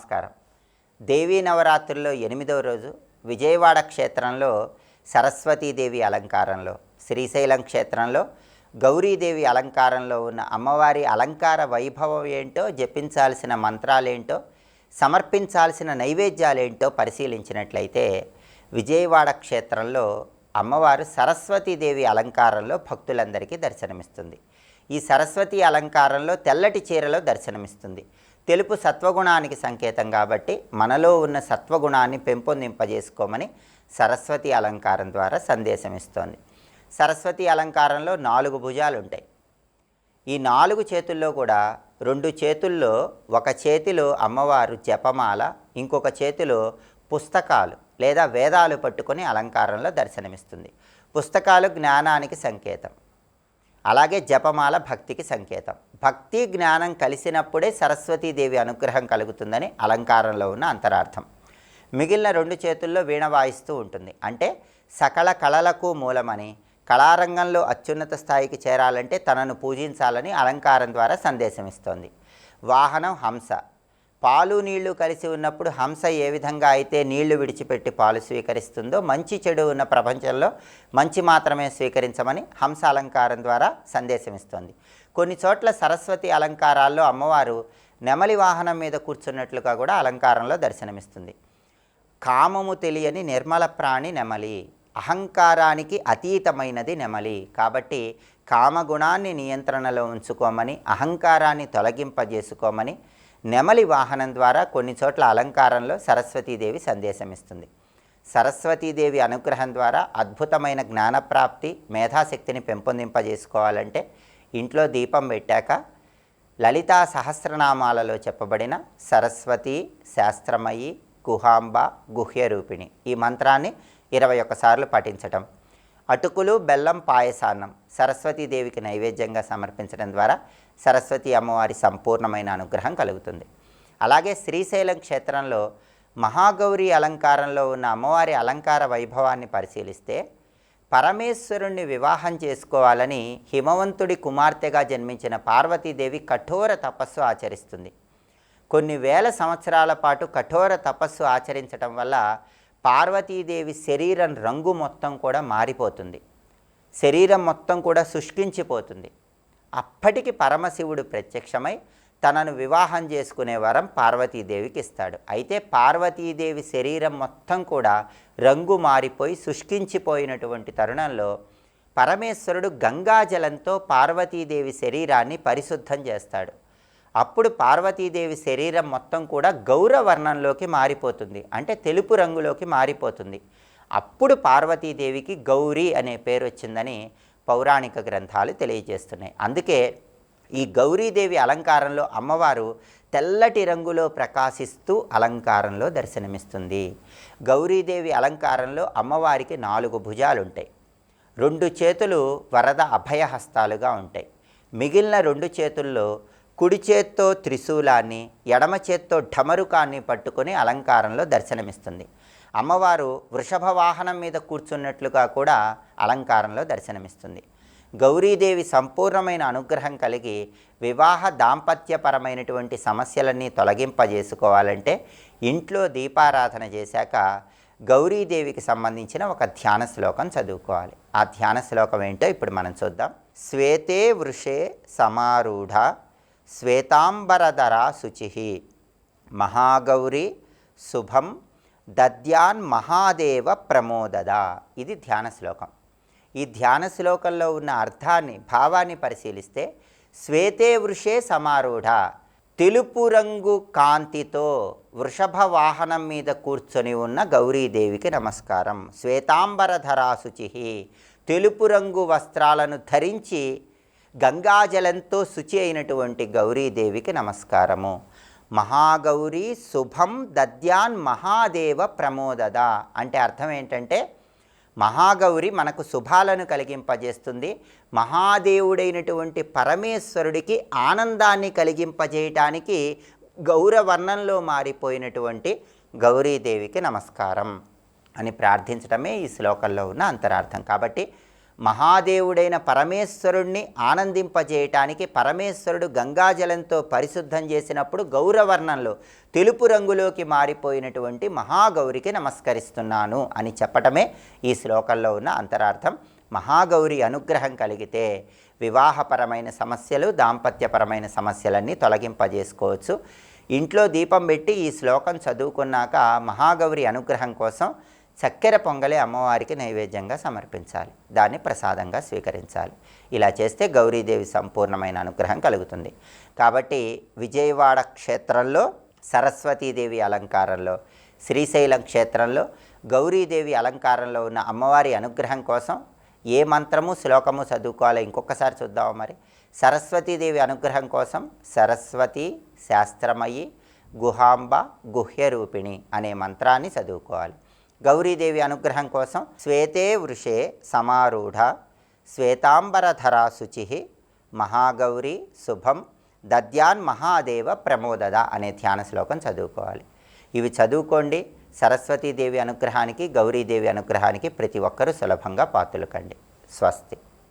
నమస్కారం. దేవీ నవరాత్రుల్లో ఎనిమిదవ రోజు విజయవాడ క్షేత్రంలో సరస్వతీదేవి అలంకారంలో శ్రీశైలం క్షేత్రంలో గౌరీదేవి అలంకారంలో ఉన్న అమ్మవారి అలంకార వైభవం ఏంటో జపించాల్సిన మంత్రాలేంటో సమర్పించాల్సిన నైవేద్యాలేంటో పరిశీలించినట్లయితే విజయవాడ క్షేత్రంలో అమ్మవారు సరస్వతీదేవి అలంకారంలో భక్తులందరికీ దర్శనమిస్తుంది. ఈ సరస్వతి అలంకారంలో తెల్లటి చీరలో దర్శనమిస్తుంది. తెలుపు సత్వగుణానికి సంకేతం కాబట్టి మనలో ఉన్న సత్వగుణాన్ని పెంపొందింపజేసుకోమని సరస్వతి అలంకారం ద్వారా సందేశం ఇస్తోంది. సరస్వతి అలంకారంలో నాలుగు భుజాలు ఉంటాయి ఈ నాలుగు చేతుల్లో కూడా రెండు చేతుల్లో ఒక చేతిలో అమ్మవారు జపమాల ఇంకొక చేతిలో పుస్తకాలు లేదా వేదాలు పట్టుకొని అలంకారంలో దర్శనమిస్తుంది. పుస్తకాలు జ్ఞానానికి సంకేతం. అలాగే జపమాల భక్తికి సంకేతం. భక్తి జ్ఞానం కలిసినప్పుడే సరస్వతీదేవి అనుగ్రహం కలుగుతుందని అలంకారంలో ఉన్న అంతరార్థం. మిగిలిన రెండు చేతుల్లో వీణ వాయిస్తూ ఉంటుంది. అంటే సకల కళలకు మూలమని కళారంగంలో అత్యున్నత స్థాయికి చేరాలంటే తనను పూజించాలని అలంకారం ద్వారా సందేశం ఇస్తోంది వాహనం హంస. పాలు నీళ్ళు కలిసి ఉన్నప్పుడు హంస ఏ విధంగా అయితే నీళ్ళు విడిచిపెట్టి పాలు స్వీకరిస్తుందో మంచి చెడు ఉన్న ప్రపంచంలో మంచి మాత్రమే స్వీకరించమని హంస అలంకారం ద్వారా సందేశం కొన్ని చోట్ల సరస్వతి అలంకారాల్లో అమ్మవారు నెమలి వాహనం మీద కూర్చున్నట్లుగా కూడా అలంకారంలో దర్శనమిస్తుంది. కామము తెలియని నిర్మల ప్రాణి నెమలి అహంకారానికి అతీతమైనది నెమలి. కాబట్టి కామగుణాన్ని నియంత్రణలో ఉంచుకోమని అహంకారాన్ని తొలగింపజేసుకోమని నెమలి వాహనం ద్వారా కొన్ని చోట్ల అలంకారంలో సరస్వతీదేవి సందేశం ఇస్తుంది సరస్వతీదేవి అనుగ్రహం ద్వారా అద్భుతమైన జ్ఞానప్రాప్తి మేధాశక్తిని పెంపొందింపజేసుకోవాలంటే ఇంట్లో దీపం పెట్టాక లలితా సహస్రనామాలలో చెప్పబడిన సరస్వతి శాస్త్రమయి గుహాంబ గుహ్యరూపిణి ఈ మంత్రాన్ని ఇరవై ఒక్కసార్లు పఠించటం. అటుకులు బెల్లం పాయసాన్నం సరస్వతీదేవికి నైవేద్యంగా సమర్పించడం ద్వారా సరస్వతి అమ్మవారి సంపూర్ణమైన అనుగ్రహం కలుగుతుంది. అలాగే శ్రీశైలం క్షేత్రంలో మహాగౌరి అలంకారంలో ఉన్న అమ్మవారి అలంకార వైభవాన్ని పరిశీలిస్తే పరమేశ్వరుణ్ణి వివాహం చేసుకోవాలని హిమవంతుడి కుమార్తెగా జన్మించిన పార్వతీదేవి కఠోర తపస్సు ఆచరిస్తుంది. కొన్ని వేల సంవత్సరాల పాటు కఠోర తపస్సు ఆచరించటం వల్ల పార్వతీదేవి శరీరం రంగు మొత్తం కూడా మారిపోతుంది. శరీరం మొత్తం కూడా శుష్కించిపోతుంది. అప్పటికి పరమశివుడు ప్రత్యక్షమై తనను వివాహం చేసుకునే వరం పార్వతీదేవికి ఇస్తాడు. అయితే పార్వతీదేవి శరీరం మొత్తం కూడా రంగు మారిపోయి శుష్కించిపోయినటువంటి తరుణంలో పరమేశ్వరుడు గంగాజలంతో పార్వతీదేవి శరీరాన్ని పరిశుద్ధం చేస్తాడు. అప్పుడు పార్వతీదేవి శరీరం మొత్తం కూడా గౌరవర్ణంలోకి మారిపోతుంది. అంటే తెలుపు రంగులోకి మారిపోతుంది. అప్పుడు పార్వతీదేవికి గౌరీ అనే పేరు వచ్చిందని పౌరాణిక గ్రంథాలు తెలియజేస్తున్నాయి. అందుకే ఈ గౌరీదేవి అలంకారంలో అమ్మవారు తెల్లటి రంగులో ప్రకాశిస్తూ అలంకారంలో దర్శనమిస్తుంది. గౌరీదేవి అలంకారంలో అమ్మవారికి నాలుగు భుజాలు ఉంటాయి రెండు చేతులు వరద అభయహస్తాలుగా ఉంటాయి. మిగిలిన రెండు చేతుల్లో కుడి చేత్తో త్రిశూలాన్ని ఎడమ చేత్తో ఢమరుకాన్ని పట్టుకొని అలంకారంలో దర్శనమిస్తుంది. అమ్మవారు వృషభ వాహనం మీద కూర్చున్నట్లుగా కూడా అలంకారంలో దర్శనమిస్తుంది. గౌరీదేవి సంపూర్ణమైన అనుగ్రహం కలిగి వివాహ దాంపత్యపరమైనటువంటి సమస్యలన్నీ తొలగింపజేసుకోవాలంటే ఇంట్లో దీపారాధన చేశాక గౌరీదేవికి సంబంధించిన ఒక ధ్యాన శ్లోకం చదువుకోవాలి. ఆ ధ్యాన శ్లోకం ఏంటో ఇప్పుడు మనం చూద్దాం. శ్వేతే వృషే సమారూఢ శ్వేతాంబరధరా శుచి మహాగౌరి శుభం దద్యాన్ మహాదేవ ప్రమోదద. ఇది ధ్యాన శ్లోకం. ఈ ధ్యాన శ్లోకంలో ఉన్న అర్థాన్ని భావాన్ని పరిశీలిస్తే శ్వేతే వృషే సమారూఢ. తెలుపు రంగు కాంతితో వృషభ వాహనం మీద కూర్చొని ఉన్న గౌరీదేవికి నమస్కారం. శ్వేతాంబరధరా శుచి తెలుపు రంగు వస్త్రాలను ధరించి గంగాజలంతో శుచి అయినటువంటి గౌరీదేవికి నమస్కారము. మహాగౌరీ శుభం దద్యాన్ మహాదేవ ప్రమోదద అంటే అర్థం ఏంటంటే మహాగౌరి మనకు శుభాలను కలిగింపజేస్తుంది. మహాదేవుడైనటువంటి పరమేశ్వరుడికి ఆనందాన్ని కలిగింపజేయటానికి గౌరవర్ణంలో మారిపోయినటువంటి గౌరీదేవికి నమస్కారం అని ప్రార్థించడమే ఈ శ్లోకంలో ఉన్న అంతరార్థం. కాబట్టి మహాదేవుడైన పరమేశ్వరుణ్ణి ఆనందింపజేయటానికి పరమేశ్వరుడు గంగాజలంతో పరిశుద్ధం చేసినప్పుడు గౌరవర్ణంలో తెలుపు రంగులోకి మారిపోయినటువంటి మహాగౌరికి నమస్కరిస్తున్నాను అని చెప్పటమే ఈ శ్లోకంలో ఉన్న అంతరార్థం. మహాగౌరి అనుగ్రహం కలిగితే వివాహపరమైన సమస్యలు దాంపత్యపరమైన సమస్యలన్నీ తొలగింపజేసుకోవచ్చు. ఇంట్లో దీపం పెట్టి ఈ శ్లోకం చదువుకున్నాక మహాగౌరి అనుగ్రహం కోసం చక్కెర పొంగలి అమ్మవారికి నైవేద్యంగా సమర్పించాలి. దాన్ని ప్రసాదంగా స్వీకరించాలి. ఇలా చేస్తే గౌరీదేవి సంపూర్ణమైన అనుగ్రహం కలుగుతుంది. కాబట్టి విజయవాడ క్షేత్రంలో సరస్వతీదేవి అలంకారంలో శ్రీశైలం క్షేత్రంలో గౌరీదేవి అలంకారంలో ఉన్న అమ్మవారి అనుగ్రహం కోసం ఏ మంత్రము శ్లోకము చదువుకోవాలో? ఇంకొకసారి చూద్దాము మరి? సరస్వతీదేవి అనుగ్రహం కోసం సరస్వతి శాస్త్రమయి గుహాంబ గుహ్య రూపిణి అనే మంత్రాన్ని చదువుకోవాలి. గౌరీదేవి అనుగ్రహం కోసం శ్వేతే వృషే సమారూఢ శ్వేతాంబరధరా శుచి మహాగౌరీ శుభం దద్యాన్ మహాదేవ ప్రమోదద అనే ధ్యాన శ్లోకం చదువుకోవాలి. ఇవి చదువుకోండి. సరస్వతీదేవి అనుగ్రహానికి గౌరీదేవి అనుగ్రహానికి ప్రతి ఒక్కరూ సులభంగా పాత్రలు కండి స్వస్తి.